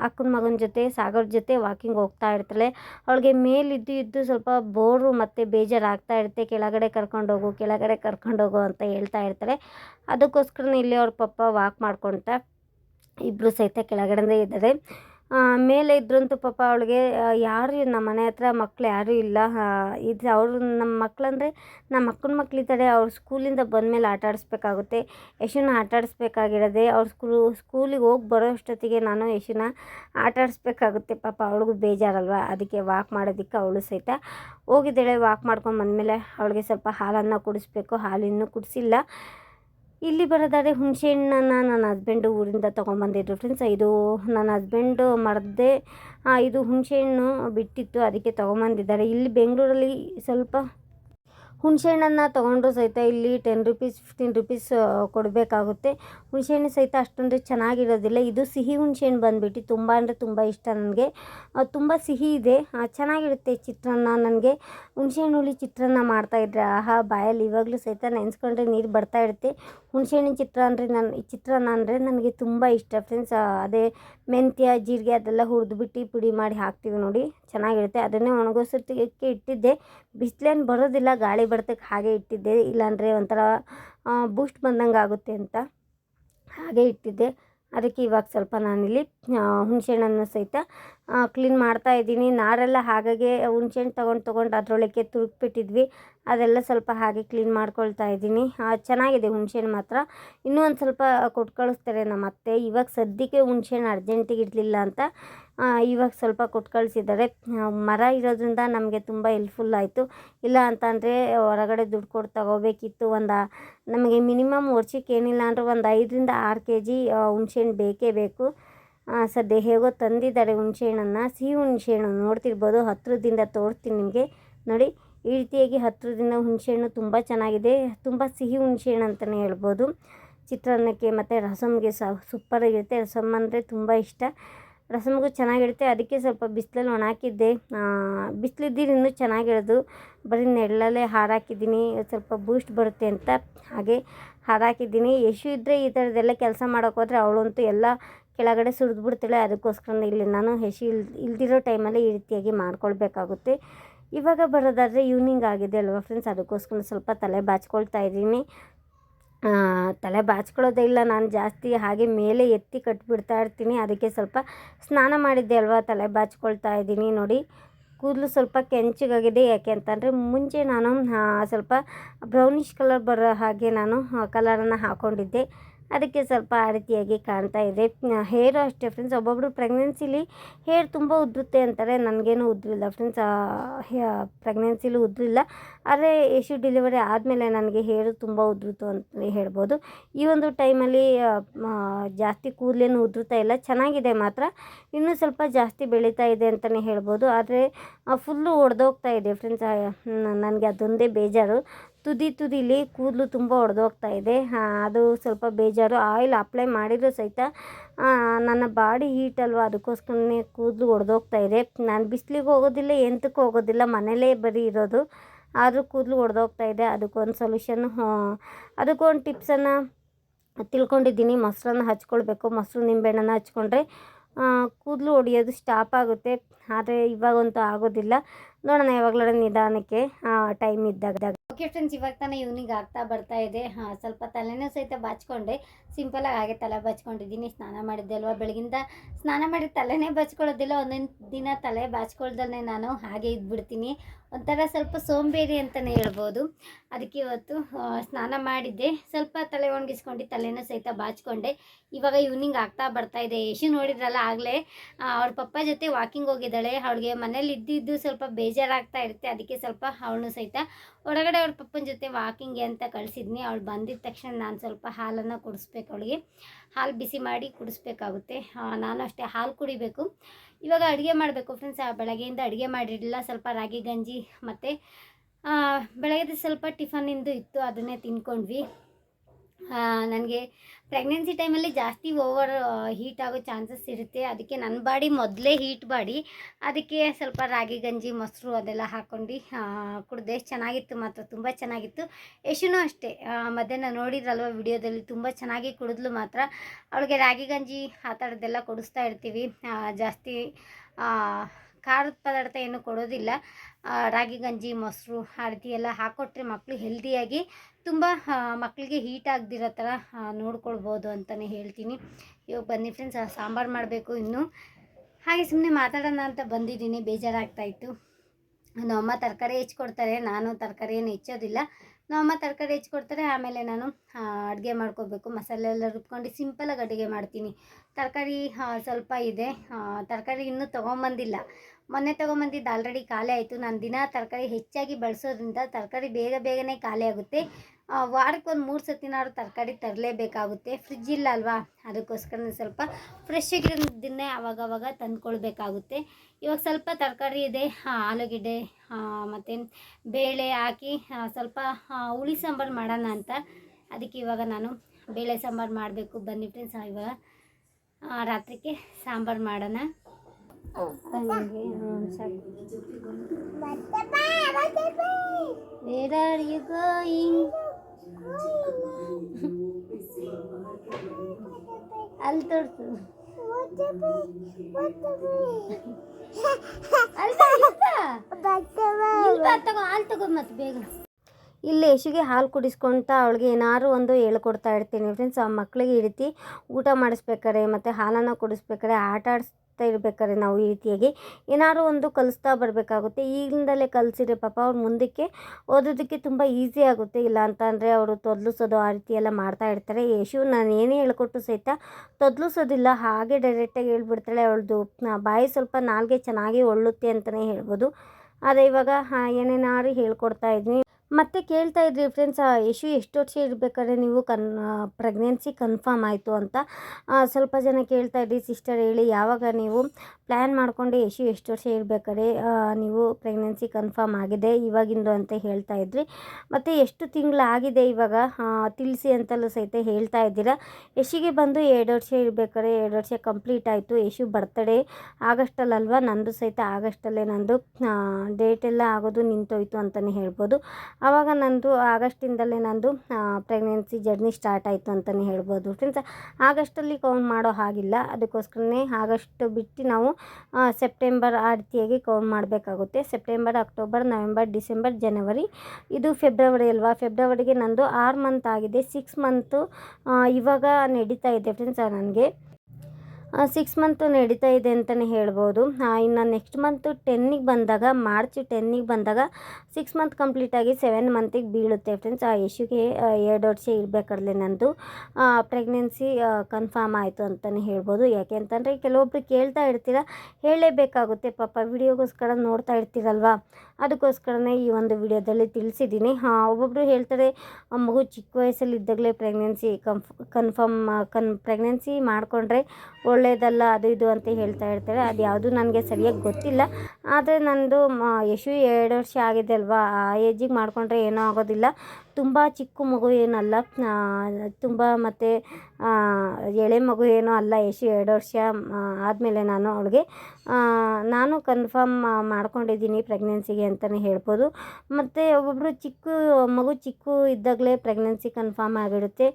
Speaker 1: ಅಕ್ಕನ ಮಗನ ಜೊತೆ, ಸಾಗರ್ ಜೊತೆ ವಾಕಿಂಗ್ ಹೋಗ್ತಾ ಇರ್ತಾಳೆ. ಅವಳಿಗೆ ಮೇಲಿದ್ದು ಇದ್ದು ಸ್ವಲ್ಪ ಬೋರು ಮತ್ತು ಬೇಜಾರಾಗ್ತಾ ಇರುತ್ತೆ. ಕೆಳಗಡೆ ಕರ್ಕೊಂಡೋಗು ಕೆಳಗಡೆ ಕರ್ಕೊಂಡೋಗು ಅಂತ ಹೇಳ್ತಾ ಇರ್ತಾಳೆ. ಅದಕ್ಕೋಸ್ಕರನೇ ಇಲ್ಲಿ ಅವ್ರ ಪಪ್ಪ ವಾಕ್ ಮಾಡ್ಕೊಳ್ತಾ ಇಬ್ಬರು ಸಹಿತ ಕೆಳಗಡೆ ಇದ್ದಾರೆ. ಮೇಲೆ ಇದ್ರಂತೂ ಪಾಪ ಅವಳಿಗೆ ಯಾರು ನಮ್ಮ ಮನೆ ಹತ್ರ ಮಕ್ಳು ಯಾರೂ ಇಲ್ಲ. ಇದು ಅವರು ನಮ್ಮ ಮಕ್ಕಳಂದ್ರೆ ನಮ್ಮ ಅಕ್ಕನ ಮಕ್ಕಳಿದ್ದಾರೆ ಅವ್ರು ಸ್ಕೂಲಿಂದ ಬಂದಮೇಲೆ ಆಟ ಆಡಿಸ್ಬೇಕಾಗುತ್ತೆ. ಯಶುನ ಆಟ ಆಡಿಸ್ಬೇಕಾಗಿರೋದೆ. ಅವ್ರು ಸ್ಕೂಲು, ಸ್ಕೂಲಿಗೆ ಹೋಗಿ ಬರೋ ಅಷ್ಟೊತ್ತಿಗೆ ನಾನು ಯಶುನ ಆಟ ಆಡಿಸ್ಬೇಕಾಗುತ್ತೆ. ಪಾಪ ಅವಳಿಗೂ ಬೇಜಾರಲ್ವ? ಅದಕ್ಕೆ ವಾಕ್ ಮಾಡೋದಕ್ಕೆ ಅವಳು ಸಹಿತ ಹೋಗಿದ್ದಾಳೆ. ವಾಕ್ ಮಾಡ್ಕೊಂಡು ಬಂದಮೇಲೆ ಅವಳಿಗೆ ಸ್ವಲ್ಪ ಹಾಲನ್ನು ಕುಡಿಸ್ಬೇಕು. ಹಾಲಿನ್ನೂ ಕುಡಿಸಿಲ್ಲ. ಇಲ್ಲಿ ಬರೋದಾದ್ರೆ ಹುಣಸೆ ಹಣ್ಣನ್ನು ನನ್ನ ಹಸ್ಬೆಂಡು ಊರಿಂದ ತೊಗೊಂಬಂದಿದ್ರು ಫ್ರೆಂಡ್ಸ್ ಇದು ನನ್ನ ಹಸ್ಬೆಂಡು ಮರದೇ ಇದು ಹುಣಸೆ ಹಣ್ಣು ಬಿಟ್ಟಿತ್ತು, ಅದಕ್ಕೆ ತೊಗೊಂಬಂದಿದ್ದಾರೆ. ಇಲ್ಲಿ ಬೆಂಗಳೂರಲ್ಲಿ ಸ್ವಲ್ಪ ಹುಣಸೆ ಹಣ್ಣನ್ನು ತೊಗೊಂಡ್ರು ಸಹಿತ ಇಲ್ಲಿ ಟೆನ್ ರುಪೀಸ್ ಫಿಫ್ಟೀನ್ ರುಪೀಸ್ ಕೊಡಬೇಕಾಗುತ್ತೆ. ಹುಣಸೆಹಣ್ಣು ಸಹಿತ ಅಷ್ಟೊಂದು ಚೆನ್ನಾಗಿರೋದಿಲ್ಲ. ಇದು ಸಿಹಿ ಹುಣಸೆಹಣ್ಣು ಬಂದುಬಿಟ್ಟು ತುಂಬ ಅಂದರೆ ತುಂಬ ಇಷ್ಟ ನನಗೆ. ತುಂಬ ಸಿಹಿ ಇದೆ. ಚೆನ್ನಾಗಿರುತ್ತೆ ಚಿತ್ರಾನ್ನ. ನನಗೆ ಹುಣಸೆಹಣ್ಣು ಹುಳಿ ಚಿತ್ರಾನ್ನ ಮಾಡ್ತಾಯಿದ್ರೆ ಆಹಾ, ಬಾಯಲ್ಲಿ ಇವಾಗಲೂ ಸಹಿತ ನೆನೆಸ್ಕೊಂಡ್ರೆ ನೀರು ಬರ್ತಾ ಇರುತ್ತೆ. ಹುಣಸೆಹಣ್ಣು ಚಿತ್ರ ಅಂದರೆ ನನ್ನ ಚಿತ್ರಾನ್ನ ಅಂದರೆ ನನಗೆ ತುಂಬ ಇಷ್ಟ ಫ್ರೆಂಡ್ಸ್. ಅದೇ ಮೆಂತ್ಯ, ಜೀರಿಗೆ ಅದೆಲ್ಲ ಹುರಿದ್ಬಿಟ್ಟು ಪುಡಿ ಮಾಡಿ ಹಾಕ್ತೀವಿ ನೋಡಿ. ಚೆನ್ನಾಗಿರುತ್ತೆ. ಅದನ್ನೇ ಒಣಗಿಸೋದಕ್ಕೆ ಇಟ್ಟಿದ್ದೆ. ಬಿಸಿಲೇನು ಬರೋದಿಲ್ಲ, ಗಾಳಿ ಬರ್ತಕ್ಕೆ ಹಾಗೆ ಇಟ್ಟಿದ್ದೆ. ಇಲ್ಲಾಂದರೆ ಒಂಥರ ಬೂಸ್ಟ್ ಬಂದಂಗೆ ಆಗುತ್ತೆ ಅಂತ ಹಾಗೆ ಇಟ್ಟಿದ್ದೆ. ಅದಕ್ಕೆ ಇವಾಗ ಸ್ವಲ್ಪ ನಾನಿಲ್ಲಿ ಹುಣಸೆಹಣ್ಣನ್ನು ಸಹಿತ ಕ್ಲೀನ್ ಮಾಡ್ತಾ ಇದ್ದೀನಿ. ನಾರೆಲ್ಲ ಹಾಗಾಗಿ ಹುಣಸೆಹಣ್ಣು ತೊಗೊಂಡು ತೊಗೊಂಡು ಅದರೊಳಗೆ ತುರುಕ್ಬಿಟ್ಟಿದ್ವಿ. ಅದೆಲ್ಲ ಸ್ವಲ್ಪ ಹಾಗೆ ಕ್ಲೀನ್ ಮಾಡ್ಕೊಳ್ತಾ ಇದ್ದೀನಿ. ಚೆನ್ನಾಗಿದೆ ಹುಣಸೆಹಣ್ಣು ಮಾತ್ರ. ಇನ್ನೂ ಒಂದು ಸ್ವಲ್ಪ ಕೊಟ್ಟು ಕಳಿಸ್ತಾರೆ ನಮ್ಮ ಅತ್ತೆ. ಇವಾಗ ಸದ್ಯಕ್ಕೆ ಹುಣಸೆಹಣ್ಣು ಅರ್ಜೆಂಟಿಗೆ ಇರಲಿಲ್ಲ ಅಂತ ಇವಾಗ ಸ್ವಲ್ಪ ಕೊಟ್ಟು ಕಳಿಸಿದ್ದಾರೆ. ಮರ ಇರೋದ್ರಿಂದ ನಮಗೆ ತುಂಬ ಹೆಲ್ಪ್ಫುಲ್ ಆಯಿತು. ಇಲ್ಲ ಅಂತಂದರೆ ಹೊರಗಡೆ ದುಡ್ಡು ಕೊಟ್ಟು ತಗೋಬೇಕಿತ್ತು. ಒಂದು ನಮಗೆ ಮಿನಿಮಮ್ ವರ್ಷಕ್ಕೆ ಏನಿಲ್ಲ ಅಂದರೆ ಒಂದು ಐದರಿಂದ ಆರು ಕೆ ಜಿ ಹುಣಸೆಹಣ್ಣು ಬೇಕೇ ಬೇಕು. ಸದ್ಯ ಹೇಗೋ ತಂದಿದ್ದಾರೆ ಹುಣಸೆಹಣ್ಣನ್ನು, ಸಿಹಿ ಹುಣಸೆಹಣ್ಣು ನೋಡ್ತಿರ್ಬೋದು. ಹತ್ರದಿಂದ ತೋರಿಸ್ತೀನಿ ನಿಮಗೆ. ನೋಡಿ, ಈ ರೀತಿಯಾಗಿ ಹತ್ರದಿಂದ ಹುಣಸೆಹಣ್ಣು ತುಂಬ ಚೆನ್ನಾಗಿದೆ. ತುಂಬ ಸಿಹಿ ಹುಣಸೆಹಣ್ಣು ಅಂತಲೇ ಹೇಳ್ಬೋದು. ಚಿತ್ರಾನ್ನಕ್ಕೆ ಮತ್ತು ರಸಮ್ಗೆ ಸಹ ಸೂಪರಾಗಿರುತ್ತೆ. ರಸಮ್ ಅಂದರೆ ತುಂಬ ಇಷ್ಟ. ರಸಮ್ಗೂ ಚೆನ್ನಾಗಿರುತ್ತೆ. ಅದಕ್ಕೆ ಸ್ವಲ್ಪ ಬಿಸಿಲಲ್ಲಿ ಒಣ ಹಾಕಿದ್ದೆ. ಬಿಸಿಲಿದ್ದೀರಿ ಇನ್ನೂ ಚೆನ್ನಾಗಿರೋದು ಬರೀ ನೆಳ್ಳಲ್ಲೇ ಹಾರಾಕಿದ್ದೀನಿ ಸ್ವಲ್ಪ ಬೂಸ್ಟ್ ಬರುತ್ತೆ ಅಂತ. ಹಾಗೆ ಹಾರಾಕಿದ್ದೀನಿ ಯಶು ಇದ್ದರೆ ಈ ಥರದ್ದೆಲ್ಲ ಕೆಲಸ ಮಾಡೋಕ್ಕೋದ್ರೆ ಅವಳಂತೂ ಎಲ್ಲ ಕೆಳಗಡೆ ಸುರಿದು ಬಿಡ್ತಾಳೆ ಅದಕ್ಕೋಸ್ಕರ ಇಲ್ಲಿ ನಾನು ಹೆಸಿ ಇಲ್, ಇಲ್ದಿರೋ ಟೈಮಲ್ಲಿ ಈ ರೀತಿಯಾಗಿ ಮಾಡ್ಕೊಳ್ಬೇಕಾಗುತ್ತೆ. ಇವಾಗ ಬರೋದಾದರೆ ಈವ್ನಿಂಗ್ ಆಗಿದೆ ಅಲ್ವಾ ಫ್ರೆಂಡ್ಸ್ ಅದಕ್ಕೋಸ್ಕರ ಸ್ವಲ್ಪ ತಲೆ ಬಾಚ್ಕೊಳ್ತಾ ಇದ್ದೀನಿ. ತಲೆ ಬಾಚ್ಕೊಳ್ಳೋದೇ ಇಲ್ಲ, ನಾನು ಜಾಸ್ತಿ ಹಾಗೆ ಮೇಲೆ ಎತ್ತಿ ಕಟ್ಬಿಡ್ತಾ ಇರ್ತೀನಿ. ಅದಕ್ಕೆ ಸ್ವಲ್ಪ ಸ್ನಾನ ಮಾಡಿದ್ದೆ ಅಲ್ವಾ, ತಲೆ ಬಾಚ್ಕೊಳ್ತಾ ಇದ್ದೀನಿ ನೋಡಿ. ಕೂದಲು ಸ್ವಲ್ಪ ಕೆಂಚಗಾಗಿದೆ, ಯಾಕೆ ಅಂತಂದರೆ ಮುಂಚೆ ನಾನು ಸ್ವಲ್ಪ ಬ್ರೌನಿಷ್ ಕಲರ್ ಬರೋ ಹಾಗೆ ನಾನು ಕಲರನ್ನು ಹಾಕ್ಕೊಂಡಿದ್ದೆ ಅದಕ್ಕೆ ಸ್ವಲ್ಪ ಆ ರೀತಿಯಾಗಿ ಕಾಣ್ತಾ ಇದೆ ಹೇರು ಅಷ್ಟೇ ಫ್ರೆಂಡ್ಸ್ ಒಬ್ಬೊಬ್ಬರು ಪ್ರೆಗ್ನೆನ್ಸಿಲಿ ಹೇರ್ ತುಂಬ ಉದುರುತ್ತೆ ಅಂತಾರೆ. ನನಗೇನು ಉದ್ರಿಲ್ಲ ಫ್ರೆಂಡ್ಸ್ ಪ್ರೆಗ್ನೆನ್ಸಿಲಿ ಉದ್ರಿಲ್ಲ ಆದರೆ ಯಶು ಡೆಲಿವರಿ ಆದಮೇಲೆ ನನಗೆ ಹೇರು ತುಂಬ ಉದ್ರುತು ಅಂತ ಹೇಳ್ಬೋದು. ಈ ಒಂದು ಟೈಮಲ್ಲಿ ಜಾಸ್ತಿ ಕೂದಲೇನು ಉದುರುತ್ತಾ ಇಲ್ಲ. ಚೆನ್ನಾಗಿದೆ ಮಾತ್ರ. ಇನ್ನೂ ಸ್ವಲ್ಪ ಜಾಸ್ತಿ ಬೆಳೀತಾ ಇದೆ ಅಂತಲೇ ಹೇಳ್ಬೋದು. ಆದರೆ ಫುಲ್ಲು ಒಡೆದೋಗ್ತಾ ಇದೆ ಫ್ರೆಂಡ್ಸ್ ನನಗೆ ಅದೊಂದೇ ಬೇಜಾರು. ತುದಿ ತುದಿಲಿ ಕೂದಲು ತುಂಬ ಒಡೆದೋಗ್ತಾ ಇದೆ. ಅದು ಸ್ವಲ್ಪ ಬೇಜಾರು. ಆಯಿಲ್ ಅಪ್ಲೈ ಮಾಡಿದರೂ ಸಹಿತ ನನ್ನ ಬಾಡಿ ಹೀಟ್ ಅಲ್ವಾ? ಅದಕ್ಕೋಸ್ಕರನೇ ಕೂದಲು ಒಡೆದೋಗ್ತಾ ಇದೆ. ನಾನು ಬಿಸಿಲಿಗೆ ಹೋಗೋದಿಲ್ಲ, ಎಂತಕ್ಕೂ ಹೋಗೋದಿಲ್ಲ. ಮನೇಲೇ ಬರೀ ಇರೋದು. ಆದರೂ ಕೂದಲು ಒಡೆದೋಗ್ತಾ ಇದೆ. ಅದಕ್ಕೊಂದು ಸೊಲ್ಯೂಷನ್ ಅದಕ್ಕೊಂದು ಟಿಪ್ಸನ್ನು ತಿಳ್ಕೊಂಡಿದ್ದೀನಿ. ಮೊಸರನ್ನು ಹಚ್ಕೊಳ್ಬೇಕು. ಮೊಸರು ನಿಂಬೆಹಣ್ಣನ್ನು ಹಚ್ಕೊಂಡ್ರೆ ಕೂದಲು ಒಡೆಯೋದು ಸ್ಟಾಪ್ ಆಗುತ್ತೆ. ಆದರೆ ಇವಾಗಂತೂ ಆಗೋದಿಲ್ಲ. ನೋಡೋಣ ಯಾವಾಗಲೂ ನಿಧಾನಕ್ಕೆ ಟೈಮ್ ಇದ್ದಾಗ. ಓಕೆ ಫ್ರೆಂಡ್ಸ್ ಇವಾಗ ತಾನೇ ಇವ್ನಿಗೆ ಆಗ್ತಾ ಬರ್ತಾ ಇದೆ. ಹಾಂ, ಸ್ವಲ್ಪ ತಲೆನೂ ಸಹಿತ ಬಾಚ್ಕೊಂಡೆ. ಸಿಂಪಲಾಗಿ ಹಾಗೆ ತಲೆ ಬಾಚ್ಕೊಂಡಿದ್ದೀನಿ. ಸ್ನಾನ ಮಾಡಿದ್ದೆ ಅಲ್ವಾ? ಬೆಳಗಿಂದ ಸ್ನಾನ ಮಾಡಿ ತಲೆನೇ ಬಾಚ್ಕೊಳ್ಳೋದಿಲ್ಲ. ಒಂದೊಂದು ದಿನ ತಲೆ ಬಾಚ್ಕೊಳ್ದಲ್ಲೇ ನಾನು ಹಾಗೆ ಇದ್ಬಿಡ್ತೀನಿ. ಒಂಥರ ಸ್ವಲ್ಪ ಸೋಂಬೇರಿ ಅಂತಲೇ ಹೇಳ್ಬೋದು. ಅದಕ್ಕೆ ಇವತ್ತು ಸ್ನಾನ ಮಾಡಿದ್ದೆ. ಸ್ವಲ್ಪ ತಲೆ ಒಣಗಿಸ್ಕೊಂಡು ತಲೆನೂ ಸಹಿತ ಬಾಚ್ಕೊಂಡೆ. ಇವಾಗ ಇವ್ನಿಂಗ್ ಆಗ್ತಾ ಬರ್ತಾ ಇದೆ. ಯಶು ನೋಡಿದ್ರಲ್ಲ ಆಗಲೇ ಅವ್ರ ಪಪ್ಪ ಜೊತೆ ವಾಕಿಂಗ್ ಹೋಗಿದ್ದಾಳೆ. ಅವಳಿಗೆ ಮನೇಲಿ ಇದ್ದಿದ್ದು ಸ್ವಲ್ಪ ಬೇಜಾರಾಗ್ತಾ ಇರುತ್ತೆ. ಅದಕ್ಕೆ ಸ್ವಲ್ಪ ಅವಳು ಸಹಿತ ಹೊರಗಡೆ ಅವ್ರ ಪಪ್ಪನ ಜೊತೆ ವಾಕಿಂಗ್ಗೆ ಅಂತ ಕಳಿಸಿದ್ನಿ. ಅವಳು ಬಂದಿದ್ದ ತಕ್ಷಣ ನಾನು ಸ್ವಲ್ಪ ಹಾಲನ್ನು ಕುಡಿಸ್ಬೇಕು ಅವಳಿಗೆ. ಹಾಲು ಬಿಸಿ ಮಾಡಿ ಕುಡಿಸ್ಬೇಕಾಗುತ್ತೆ. ನಾನು ಅಷ್ಟೇ ಹಾಲು ಕುಡಿಬೇಕು. ಇವಾಗ ಅಡುಗೆ ಮಾಡಬೇಕು ಫ್ರೆಂಡ್ಸ್ ಬೆಳಗ್ಗೆಯಿಂದ ಅಡುಗೆ ಮಾಡಿರಲಿಲ್ಲ. ಸ್ವಲ್ಪ ರಾಗಿ, ಗಂಜಿ ಮತ್ತು ಬೆಳಗ್ಗೆದ ಸ್ವಲ್ಪ ಟಿಫನ್ನಿಂದು ಇತ್ತು. ಅದನ್ನೇ ತಿನ್ಕೊಂಡ್ವಿ. ನನಗೆ ಪ್ರೆಗ್ನೆನ್ಸಿ ಟೈಮಲ್ಲಿ ಜಾಸ್ತಿ ಓವರ್ ಹೀಟ್ ಆಗೋ ಚಾನ್ಸಸ್ ಇರುತ್ತೆ. ಅದಕ್ಕೆ ನನ್ನ ಬಾಡಿ ಮೊದಲೇ ಹೀಟ್ ಬಾಡಿ ಅದಕ್ಕೆ ಸ್ವಲ್ಪ ರಾಗಿ, ಗಂಜಿ, ಮೊಸರು ಅದೆಲ್ಲ ಹಾಕ್ಕೊಂಡು ಕುಡಿದೆ. ಚೆನ್ನಾಗಿತ್ತು ಮಾತ್ರ, ತುಂಬ ಚೆನ್ನಾಗಿತ್ತು. ಯಶುನೂ ಅಷ್ಟೇ ಮಧ್ಯಾಹ್ನ ನೋಡಿದ್ರಲ್ವ ವಿಡಿಯೋದಲ್ಲಿ, ತುಂಬ ಚೆನ್ನಾಗಿ ಕುಡಿದ್ಲು ಮಾತ್ರ. ಅವಳಿಗೆ ರಾಗಿ, ಗಂಜಿ ಆ ಥರದ್ದೆಲ್ಲ ಕೊಡಿಸ್ತಾ ಇರ್ತೀವಿ. ಜಾಸ್ತಿ ಖಾರದ ಪದಾರ್ಥ ಏನು ಕೊಡೋದಿಲ್ಲ ರಾಗಿ, ಗಂಜಿ, ಮೊಸರು ಆ ರೀತಿ ಎಲ್ಲ ಹಾಕ್ಕೊಟ್ರೆ ಮಕ್ಕಳು ಹೆಲ್ದಿಯಾಗಿ ತುಂಬ ಮಕ್ಕಳಿಗೆ ಹೀಟ್ ಆಗದಿರೋ ಥರ ನೋಡ್ಕೊಳ್ಬೋದು ಅಂತಲೇ ಹೇಳ್ತೀನಿ. ಇವಾಗ ಬನ್ನಿ ಫ್ರೆಂಡ್ಸ್ ಸಾಂಬಾರು ಮಾಡಬೇಕು ಇನ್ನೂ. ಹಾಗೆ ಸುಮ್ಮನೆ ಮಾತಾಡೋಣ ಅಂತ ಬಂದಿದ್ದೀನಿ, ಬೇಜಾರಾಗ್ತಾಯಿತ್ತು. ನಮ್ಮ ನಮ್ಮಮ್ಮ ತರಕಾರಿ ಹೆಚ್ಚಿಕೊಡ್ತಾರೆ ನಾನು ತರಕಾರಿ ಏನು ಹೆಚ್ಚೋದಿಲ್ಲ. ನಮ್ಮಮ್ಮ ತರಕಾರಿ ಹೆಚ್ಚಿಕೊಡ್ತಾರೆ ಆಮೇಲೆ ನಾನು ಅಡುಗೆ ಮಾಡ್ಕೋಬೇಕು. ಮಸಾಲೆ ಎಲ್ಲ ರುಬ್ಕೊಂಡು ಸಿಂಪಲಾಗಿ ಅಡುಗೆ ಮಾಡ್ತೀನಿ. ತರಕಾರಿ ಸ್ವಲ್ಪ ಇದೆ ತರಕಾರಿ ಇನ್ನೂ ತೊಗೊಂಬಂದಿಲ್ಲ. ಮೊನ್ನೆ ತೊಗೊಂಬಂದಿದ್ದು ಆಲ್ರೆಡಿ ಖಾಲಿ ಆಯಿತು. ನಾನು ದಿನ ತರಕಾರಿ ಹೆಚ್ಚಾಗಿ ಬಳಸೋದ್ರಿಂದ ತರಕಾರಿ ಬೇಗ ಬೇಗನೆ ಖಾಲಿ ಆಗುತ್ತೆ. ವಾರಕ್ಕೆ ಒಂದು ಮೂರು ಸತಿನಾದ್ರು ತರಕಾರಿ ತರಲೇಬೇಕಾಗುತ್ತೆ. ಫ್ರಿಜ್ ಇಲ್ಲ ಅಲ್ವಾ? ಅದಕ್ಕೋಸ್ಕರ ಸ್ವಲ್ಪ ಫ್ರೆಶ್ ಆಗಿರೋದನ್ನೇ ಅವಾಗವಾಗ ತಂದ್ಕೊಳ್ಬೇಕಾಗುತ್ತೆ. ಇವಾಗ ಸ್ವಲ್ಪ ತರಕಾರಿ ಇದೆ. ಆಲೂಗಡ್ಡೆ ಮತ್ತು ಬೇಳೆ ಹಾಕಿ ಸ್ವಲ್ಪ ಹುಳಿ ಸಾಂಬಾರು ಮಾಡೋಣ ಅಂತ. ಅದಕ್ಕೆ ಇವಾಗ ನಾನು ಬೇಳೆ ಸಾಂಬಾರು ಮಾಡಬೇಕು. ಬನ್ನಿ ಸಹ ಇವಾಗ ರಾತ್ರಿಗೆ ಸಾಂಬಾರು ಮಾಡೋಣ. Where are you going? ಅಲ್ಲಿ ತೋರ್ಸು ಹಾಲು ತಗೋ ಮತ್ತೆ ಬೇಗ ಇಲ್ಲಿ ಯಶುಗೆ ಹಾಲು ಕುಡಿಸ್ಕೊಂತ ಅವಳಿಗೆ ಏನಾದ್ರು ಒಂದು ಹೇಳ್ಕೊಡ್ತಾ ಇರ್ತೀನಿ ಫ್ರೆಂಡ್ಸ್ ಆ ಮಕ್ಕಳಿಗೆ ಈ ರೀತಿ ಊಟ ಮಾಡಿಸ್ಬೇಕಾರೆ ಮತ್ತು ಹಾಲನ್ನು ಕುಡಿಸ್ಬೇಕಾರೆ ಆಟ ಆಡಿಸ್ತಾ ಇರ್ಬೇಕಾದ್ರೆ ನಾವು ಈ ರೀತಿಯಾಗಿ ಏನಾದರೂ ಒಂದು ಕಲಿಸ್ತಾ ಬರಬೇಕಾಗುತ್ತೆ. ಈಗಿಂದಲೇ ಕಲಿಸಿದ್ರೆ ಪಾಪ ಅವ್ರು ಮುಂದಕ್ಕೆ ಓದೋದಕ್ಕೆ ತುಂಬ ಈಸಿ ಆಗುತ್ತೆ. ಇಲ್ಲ ಅಂತಂದರೆ ಅವರು ತೊದಲಿಸೋದು ಆ ರೀತಿ ಎಲ್ಲ ಮಾಡ್ತಾ ಇರ್ತಾರೆ. ಯಶು, ನಾನು ಏನೇ ಹೇಳ್ಕೊಟ್ಟು ಸಹಿತ ತೊದಲಿಸೋದಿಲ್ಲ. ಹಾಗೆ ಡೈರೆಕ್ಟಾಗಿ ಹೇಳ್ಬಿಡ್ತಾಳೆ. ಅವಳದು ಬಾಯಿ ಸ್ವಲ್ಪ ನಾಲ್ಗೆ ಚೆನ್ನಾಗಿ ಒಳ್ಳುತ್ತೆ ಅಂತಲೇ ಹೇಳ್ಬೋದು. ಅದೇ ಇವಾಗ ಏನೇನಾದ್ರು ಹೇಳ್ಕೊಡ್ತಾ ಇದ್ದೀನಿ ಮತ್ತೆ ಕೇಳ್ತಾ ಇದ್ರಿ ಫ್ರೆಂಡ್ಸ್ ಯಶು ಎಷ್ಟು ವರ್ಷ ಇರಬೇಕಾದ್ರೆ ನೀವು ಕನ್ ಪ್ರೆಗ್ನೆನ್ಸಿ ಕನ್ಫರ್ಮ್ ಆಯಿತು ಅಂತ. ಸ್ವಲ್ಪ ಜನ ಕೇಳ್ತಾ ಇದ್ರಿ ಸಿಸ್ಟರ್ ಹೇಳಿ ಯಾವಾಗ ನೀವು ಪ್ಲ್ಯಾನ್ ಮಾಡಿಕೊಂಡು ಯಶು ಎಷ್ಟು ವರ್ಷ ಇರಬೇಕಾದ್ರೆ ನೀವು ಪ್ರೆಗ್ನೆನ್ಸಿ ಕನ್ಫರ್ಮ್ ಆಗಿದೆ, ಇವಾಗಿಂದು ಅಂತ ಹೇಳ್ತಾ ಇದ್ರಿ. ಮತ್ತು ಎಷ್ಟು ತಿಂಗಳು ಆಗಿದೆ ಇವಾಗ ತಿಳಿಸಿ ಅಂತಲೂ ಸಹಿತ ಹೇಳ್ತಾ ಇದ್ದೀರಾ? ಯಶಿಗೆ ಬಂದು ಎರಡು ವರ್ಷ ಇರಬೇಕಾದ್ರೆ ಎರಡು ವರ್ಷ ಕಂಪ್ಲೀಟ್ ಆಯಿತು, ಯಶು ಬರ್ತಡೇ ಆಗಸ್ಟಲ್ಲಲ್ವಾ? ನಂದು ಸಹಿತ ಆಗಸ್ಟಲ್ಲೇ ನಂದು ಡೇಟ್ ಎಲ್ಲ ಆಗೋದು ನಿಂತೋಯ್ತು ಅಂತಲೇ ಹೇಳ್ಬೋದು. ಆವಾಗ ನಂದು ಆಗಸ್ಟಿಂದಲೇ ನಂದು ಪ್ರೆಗ್ನೆನ್ಸಿ ಜರ್ನಿ ಸ್ಟಾರ್ಟ್ ಆಯಿತು ಅಂತಲೇ ಹೇಳ್ಬೋದು ಫ್ರೆಂಡ್ಸ್ ಆಗಸ್ಟಲ್ಲಿ ಕೌಂಟ್ ಮಾಡೋ ಹಾಗಿಲ್ಲ. ಅದಕ್ಕೋಸ್ಕರನೇ ಆಗಸ್ಟ್ ಬಿಟ್ಟು ನಾವು ಸೆಪ್ಟೆಂಬರ್ ಆ ರೀತಿಯಾಗಿ ಕೌಂಟ್ ಮಾಡಬೇಕಾಗುತ್ತೆ. ಸೆಪ್ಟೆಂಬರ್ ಅಕ್ಟೋಬರ್ ನವೆಂಬರ್ ಡಿಸೆಂಬರ್ ಜನವರಿ ಇದು ಫೆಬ್ರವರಿ ಅಲ್ವಾ? ಫೆಬ್ರವರಿಗೆ ನಂದು ಆರು ಮಂತ್ ಆಗಿದೆ. ಸಿಕ್ಸ್ ಮಂತು ಇವಾಗ ನಡೀತಾ ಇದೆ ಫ್ರೆಂಡ್ಸ್ ನನಗೆ. ಸಿಕ್ಸ್ ಮಂತು ನಡೀತಾ ಇದೆ ಅಂತಲೇ ಹೇಳ್ಬೋದು. ಇನ್ನು ನೆಕ್ಸ್ಟ್ ಮಂತು ಟೆನ್ನಿಗೆ ಬಂದಾಗ ಮಾರ್ಚ್ ಟೆನ್ನಿಗೆ ಬಂದಾಗ ಸಿಕ್ಸ್ ಮಂತ್ ಕಂಪ್ಲೀಟಾಗಿ ಸೆವೆನ್ ಮಂತಿಗೆ ಬೀಳುತ್ತೆ ಫ್ರೆಂಡ್ಸ್ ಆ, ಯಶುಗೆ ಎರಡು ವರ್ಷ ಇರಬೇಕಾದ್ರೆ ನಂದು ಪ್ರೆಗ್ನೆನ್ಸಿ ಕನ್ಫರ್ಮ್ ಆಯಿತು ಅಂತಲೇ ಹೇಳ್ಬೋದು. ಯಾಕೆ ಅಂತಂದರೆ ಕೆಲವೊಬ್ರು ಕೇಳ್ತಾ ಇರ್ತೀರ ಹೇಳಲೇಬೇಕಾಗುತ್ತೆ ಪಾಪ. ವಿಡಿಯೋಗೋಸ್ಕರ ನೋಡ್ತಾ ಇರ್ತೀರಲ್ವಾ? ಅದಕ್ಕೋಸ್ಕರನೇ ಈ ಒಂದು ವಿಡಿಯೋದಲ್ಲಿ ತಿಳಿಸಿದ್ದೀನಿ. ಒಬ್ಬೊಬ್ಬರು ಹೇಳ್ತಾರೆ ಮಗು ಚಿಕ್ಕ ವಯಸ್ಸಲ್ಲಿ ಇದ್ದಾಗಲೇ ಪ್ರೆಗ್ನೆನ್ಸಿ ಕಂಫ್ ಕನ್ಫರ್ಮ್ ಕನ್ ಪ್ರೆಗ್ನೆನ್ಸಿ ಮಾಡಿಕೊಂಡ್ರೆ ಒಳ್ಳೆಯದಲ್ಲ ಅದು ಇದು ಅಂತ ಹೇಳ್ತಾ ಇರ್ತಾರೆ ಅದು ಯಾವುದು ನನಗೆ ಸರಿಯಾಗಿ ಗೊತ್ತಿಲ್ಲ. ಆದರೆ ನನ್ನದು ಮ ಯಶು ಎರಡು ವರ್ಷ ಆಗಿದೆ ಅಲ್ವಾ? ಆ ಏಜಿಗೆ ಮಾಡಿಕೊಂಡ್ರೆ ಏನೂ ಆಗೋದಿಲ್ಲ. ತುಂಬ ಚಿಕ್ಕ ಮಗು ಏನಲ್ಲ ತುಂಬ ಮತ್ತು ಎಳೆ ಮಗು ಏನೂ ಅಲ್ಲ ಎಷ್ಟು ಎರಡು ವರ್ಷ ಆದಮೇಲೆ ನಾನು ಅವಳಿಗೆ ನಾನು ಕನ್ಫರ್ಮ್ ಮಾಡ್ಕೊಂಡಿದ್ದೀನಿ ಪ್ರೆಗ್ನೆನ್ಸಿಗೆ ಅಂತಲೇ ಹೇಳ್ಬೋದು. ಮತ್ತು ಒಬ್ಬೊಬ್ಬರು ಚಿಕ್ಕ, ಮಗು ಚಿಕ್ಕ ಇದ್ದಾಗಲೇ ಪ್ರೆಗ್ನೆನ್ಸಿ ಕನ್ಫರ್ಮ್ ಆಗಿರುತ್ತೆ.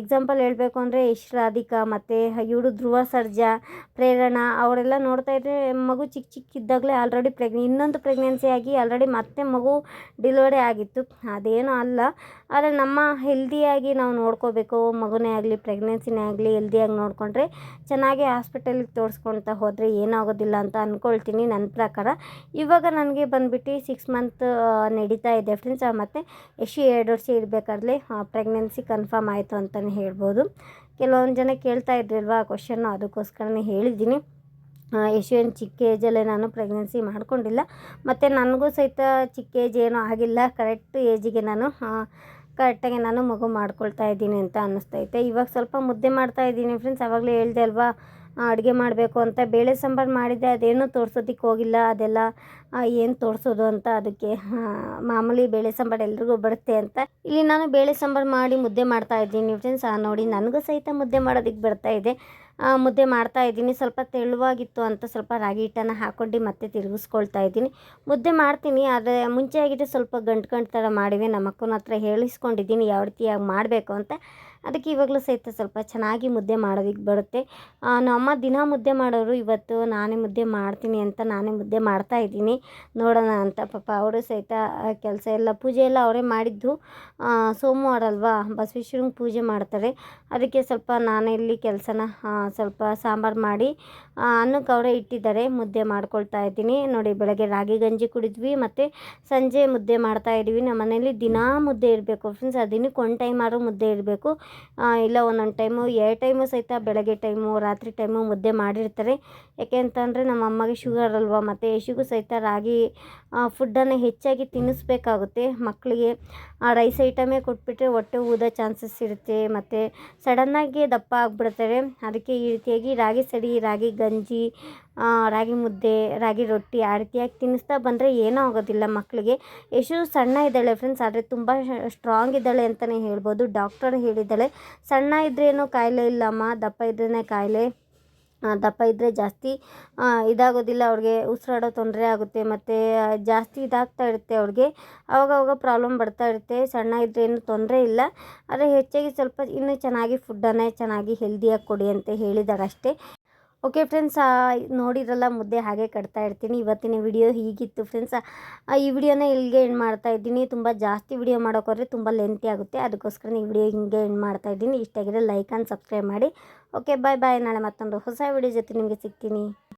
Speaker 1: ಎಕ್ಸಾಂಪಲ್ ಹೇಳಬೇಕು ಅಂದರೆ ಯಶ್ ರಾಧಿಕಾ, ಮತ್ತು ಇವಳು ಧ್ರುವ ಸರ್ಜಾ, ಪ್ರೇರಣಾ, ಅವರೆಲ್ಲ ನೋಡ್ತಾ ಇದ್ದರೆ ಮಗು ಚಿಕ್ಕ ಚಿಕ್ಕ ಇದ್ದಾಗಲೇ ಆಲ್ರೆಡಿ ಪ್ರೆಗ್ನೆ ಇನ್ನೊಂದು ಪ್ರೆಗ್ನೆನ್ಸಿ ಆಗಿ ಆಲ್ರೆಡಿ ಮತ್ತೆ ಮಗು ಡಿಲಿವರಿ ಆಗಿತ್ತು. ಅದೇನೂ ಅಲ್ಲ. ಆದರೆ ನಮ್ಮ ಹೆಲ್ದಿಯಾಗಿ ನಾವು ನೋಡ್ಕೋಬೇಕು. ಮಗುನೇ ಆಗಲಿ ಪ್ರೆಗ್ನೆನ್ಸಿನೇ ಆಗಲಿ ಹೆಲ್ದಿಯಾಗಿ ನೋಡಿಕೊಂಡ್ರೆ ಚೆನ್ನಾಗಿ ಹಾಸ್ಪಿಟಲಿಗೆ ತೋರಿಸ್ಕೊಳ್ತಾ ಹೋದರೆ ಏನಾಗೋದಿಲ್ಲ ಅಂತ ಅಂದ್ಕೊಳ್ತೀನಿ ನನ್ನ ಪ್ರಕಾರ. ಇವಾಗ ನನಗೆ ಬಂದುಬಿಟ್ಟು ಸಿಕ್ಸ್ ಮಂತ್ ನಡೀತಾ ಇದೆ ಫ್ರೆಂಡ್ಸ್ ಮತ್ತು ಎಷ್ಟು ಎರಡು ವರ್ಷ ಇರಬೇಕಾದ್ರೆ ಪ್ರೆಗ್ನೆನ್ಸಿ ಕನ್ಫರ್ಮ್ ಆಯಿತು ಅಂತಲೇ ಹೇಳ್ಬೋದು. ಕೆಲವೊಂದು ಜನ ಕೇಳ್ತಾ ಇದ್ರಲ್ವಾ ಕ್ವಶನ್ನು ಅದಕ್ಕೋಸ್ಕರನೇ ಹೇಳಿದ್ದೀನಿ. ಎಷ್ಟು ಏನು ಚಿಕ್ಕ ಏಜಲ್ಲೇ ನಾನು ಪ್ರೆಗ್ನೆನ್ಸಿ ಮಾಡಿಕೊಂಡಿಲ್ಲ. ಮತ್ತು ನನಗೂ ಸಹಿತ ಚಿಕ್ಕ ಏಜ್ ಏನೂ ಆಗಿಲ್ಲ. ಕರೆಕ್ಟ್ ಏಜಿಗೆ ನಾನು ಕರೆಕ್ಟಾಗಿ ನಾನು ಮಗು ಮಾಡ್ಕೊಳ್ತಾ ಇದ್ದೀನಿ ಅಂತ ಅನ್ನಿಸ್ತೈತೆ. ಇವಾಗ ಸ್ವಲ್ಪ ಮುದ್ದೆ ಮಾಡ್ತಾ ಇದ್ದೀನಿ ಫ್ರೆಂಡ್ಸ್ ಆವಾಗಲೇ ಹೇಳ್ದೆ ಅಲ್ವಾ ಅಡುಗೆ ಮಾಡಬೇಕು ಅಂತ. ಬೇಳೆ ಸಾಂಬಾರು ಮಾಡಿದ್ದೆ, ಅದೇನೂ ತೋರಿಸೋದಕ್ಕೆ ಹೋಗಿಲ್ಲ. ಅದೆಲ್ಲ ಏನು ತೋರಿಸೋದು ಅಂತ ಅದಕ್ಕೆ ಮಾಮೂಲಿ ಬೇಳೆ ಸಾಂಬಾರು ಎಲ್ರಿಗೂ ಬರುತ್ತೆ ಅಂತ. ಇಲ್ಲಿ ನಾನು ಬೇಳೆ ಸಾಂಬಾರು ಮಾಡಿ ಮುದ್ದೆ ಮಾಡ್ತಾ ಇದ್ದೀನಿ ಫ್ರೆಂಡ್ಸ್ ನೋಡಿ, ನನಗೂ ಸಹಿತ ಮುದ್ದೆ ಮಾಡೋದಕ್ಕೆ ಬರ್ತಾ ಇದೆ. ಮುದ್ದೆ ಮಾಡ್ತಾ ಇದ್ದೀನಿ. ಸ್ವಲ್ಪ ತೆಳುವಾಗಿತ್ತು ಅಂತ ಸ್ವಲ್ಪ ರಾಗಿ ಹಿಟ್ಟನ್ನು ಹಾಕ್ಕೊಂಡು ಮತ್ತೆ ತಿರುಗಿಸ್ಕೊಳ್ತಾ ಇದ್ದೀನಿ. ಮುದ್ದೆ ಮಾಡ್ತೀನಿ, ಆದರೆ ಮುಂಚೆ ಆಗಿದ್ರೆ ಸ್ವಲ್ಪ ಗಂಟು ಗಂಟು ಥರ ಮಾಡಿವೆ ನಮ್ಮ ಅಕ್ಕನ ಹತ್ರ ಹೇಳಿಸ್ಕೊಂಡಿದ್ದೀನಿ, ಯಾವ ರೀತಿಯಾಗಿ ಮಾಡಬೇಕು ಅಂತ. ಅದಕ್ಕೆ ಇವಾಗಲೂ ಸಹಿತ ಸ್ವಲ್ಪ ಚೆನ್ನಾಗಿ ಮುದ್ದೆ ಮಾಡೋದಕ್ಕೆ ಬರುತ್ತೆ. ನಮ್ಮಮ್ಮ ದಿನ ಮುದ್ದೆ ಮಾಡೋರು ಇವತ್ತು ನಾನೇ ಮುದ್ದೆ ಮಾಡ್ತೀನಿ ಅಂತ ನಾನೇ ಮುದ್ದೆ ಮಾಡ್ತಾ ಇದ್ದೀನಿ. ನೋಡೋಣ ಅಂತ. ಪಾಪ ಅವರು ಸಹಿತ ಕೆಲಸ ಎಲ್ಲ, ಪೂಜೆ ಎಲ್ಲ ಅವರೇ ಮಾಡಿದ್ದು. ಸೋಮವಾರ ಅಲ್ವಾ? ಬಸವೇಶ್ವರಂಗೆ ಪೂಜೆ ಮಾಡ್ತಾರೆ. ಅದಕ್ಕೆ ಸ್ವಲ್ಪ ನಾನೇ ಇಲ್ಲಿ ಕೆಲಸನ ಸ್ವಲ್ಪ ಸಾಂಬಾರು ಮಾಡಿ ಅನ್ನಕ್ಕೆ ಅವರೇ ಇಟ್ಟಿದ್ದಾರೆ. ಮುದ್ದೆ ಮಾಡ್ಕೊಳ್ತಾ ಇದ್ದೀನಿ. ನೋಡಿ, ಬೆಳಗ್ಗೆ ರಾಗಿ ಗಂಜಿ ಕುಡಿದ್ವಿ, ಮತ್ತು ಸಂಜೆ ಮುದ್ದೆ ಮಾಡ್ತಾ ಇದ್ದೀವಿ. ನಮ್ಮ ಮನೇಲಿ ದಿನಾ ಮುದ್ದೆ ಇರಬೇಕು ಫ್ರೆಂಡ್ಸ್ ಆ, ದಿನಕ್ಕೆ ಒಂದು ಟೈಮ್ ಆದರೂ ಮುದ್ದೆ ಇರಬೇಕು. ಇಲ್ಲ, ಒಂದೊಂದು ಟೈಮು ಎರಡು ಟೈಮು ಸಹಿತ ಬೆಳಗ್ಗೆ ಟೈಮು ರಾತ್ರಿ ಟೈಮು ಮುದ್ದೆ ಮಾಡಿರ್ತಾರೆ. ಯಾಕೆ ಅಂತಂದರೆ ನಮ್ಮ ಅಮ್ಮಗೆ ಶುಗರ್ ಅಲ್ವಾ, ಮತ್ತು ಯಶಿಗೂ ಸಹಿತ ರಾಗಿ ಫುಡ್ಡನ್ನು ಹೆಚ್ಚಾಗಿ ತಿನ್ನಿಸ್ಬೇಕಾಗುತ್ತೆ. ಮಕ್ಕಳಿಗೆ ರೈಸ್ ಐಟಮೇ ಕೊಟ್ಬಿಟ್ರೆ ಹೊಟ್ಟೆ ಊದೋ ಚಾನ್ಸಸ್ ಇರುತ್ತೆ, ಮತ್ತು ಸಡನ್ನಾಗಿ ದಪ್ಪ ಆಗಿಬಿಡ್ತಾರೆ. ಅದಕ್ಕೆ ಈ ರೀತಿಯಾಗಿ ರಾಗಿ ಸಡಿ, ರಾಗಿ ಗಂಜಿ ರಾಗಿ ಮುದ್ದೆ, ರಾಗಿ ರೊಟ್ಟಿ ಆ ರೀತಿಯಾಗಿ ತಿನ್ನಿಸ್ತಾ ಬಂದರೆ ಏನೂ ಆಗೋದಿಲ್ಲ ಮಕ್ಕಳಿಗೆ ಯಶು ಸಣ್ಣ ಇದ್ದಾಳೆ ಫ್ರೆಂಡ್ಸ್ ಆದರೆ ತುಂಬ ಸ್ಟ್ರಾಂಗ್ ಇದ್ದಾಳೆ ಅಂತಲೇ ಹೇಳ್ಬೋದು. ಡಾಕ್ಟರ್ ಹೇಳಿದ್ದಾಳೆ, ಸಣ್ಣ ಇದ್ರೇನು ಕಾಯಿಲೆ ಇಲ್ಲಮ್ಮ, ದಪ್ಪ ಇದ್ರೇ ಕಾಯಿಲೆ. ದಪ್ಪ ಇದ್ದರೆ ಜಾಸ್ತಿ ಇದಾಗೋದಿಲ್ಲ ಅವ್ರಿಗೆ, ಉಸಿರಾಡೋ ತೊಂದರೆ ಆಗುತ್ತೆ, ಮತ್ತು ಜಾಸ್ತಿ ಇದಾಗ್ತಾ ಇರುತ್ತೆ ಅವ್ರಿಗೆ. ಅವಾಗವಾಗ ಪ್ರಾಬ್ಲಮ್ ಬರ್ತಾ ಇರುತ್ತೆ. ಸಣ್ಣ ಇದ್ದರೆ ಏನು ತೊಂದರೆ ಇಲ್ಲ, ಆದರೆ ಹೆಚ್ಚಾಗಿ ಸ್ವಲ್ಪ ಇನ್ನೂ ಚೆನ್ನಾಗಿ ಫುಡ್ಡನ್ನೇ ಚೆನ್ನಾಗಿ ಹೆಲ್ದಿಯಾಗಿ ಕೊಡಿ ಅಂತ ಹೇಳಿದ್ದಾರೆ ಅಷ್ಟೇ. ಓಕೆ ಫ್ರೆಂಡ್ಸ್ ನೋಡಿರಲ್ಲ, ಮುದ್ದೆ ಹಾಗೆ ಕಟ್ತಾ ಇರ್ತೀನಿ. ಇವತ್ತಿನ ವಿಡಿಯೋ ಹೀಗಿತ್ತು ಫ್ರೆಂಡ್ಸ್ ಈ ವಿಡಿಯೋನ ಇಲ್ಲಿಗೆ ಎಂಡ್ ಮಾಡ್ತಾ ಇದ್ದೀನಿ. ತುಂಬ ಜಾಸ್ತಿ ವಿಡಿಯೋ ಮಾಡೋಕ್ಕೋದ್ರೆ ತುಂಬ ಲೆಂತಿ ಆಗುತ್ತೆ. ಅದಕ್ಕೋಸ್ಕರ ಈ ವಿಡಿಯೋ ಹಿಂಗೆ ಎಂಡ್ ಮಾಡ್ತಾ ಇದ್ದೀನಿ. ಇಷ್ಟ ಆಗಿದ್ರೆ ಲೈಕ್ ಆ್ಯಂಡ್ ಸಬ್ಸ್ಕ್ರೈಬ್ ಮಾಡಿ. ಓಕೆ ಬಾಯ್ ಬಾಯ್ ನಾಳೆ ಮತ್ತೊಂದು ಹೊಸ ವಿಡಿಯೋ ಜೊತೆ ನಿಮಗೆ ಸಿಗ್ತೀನಿ.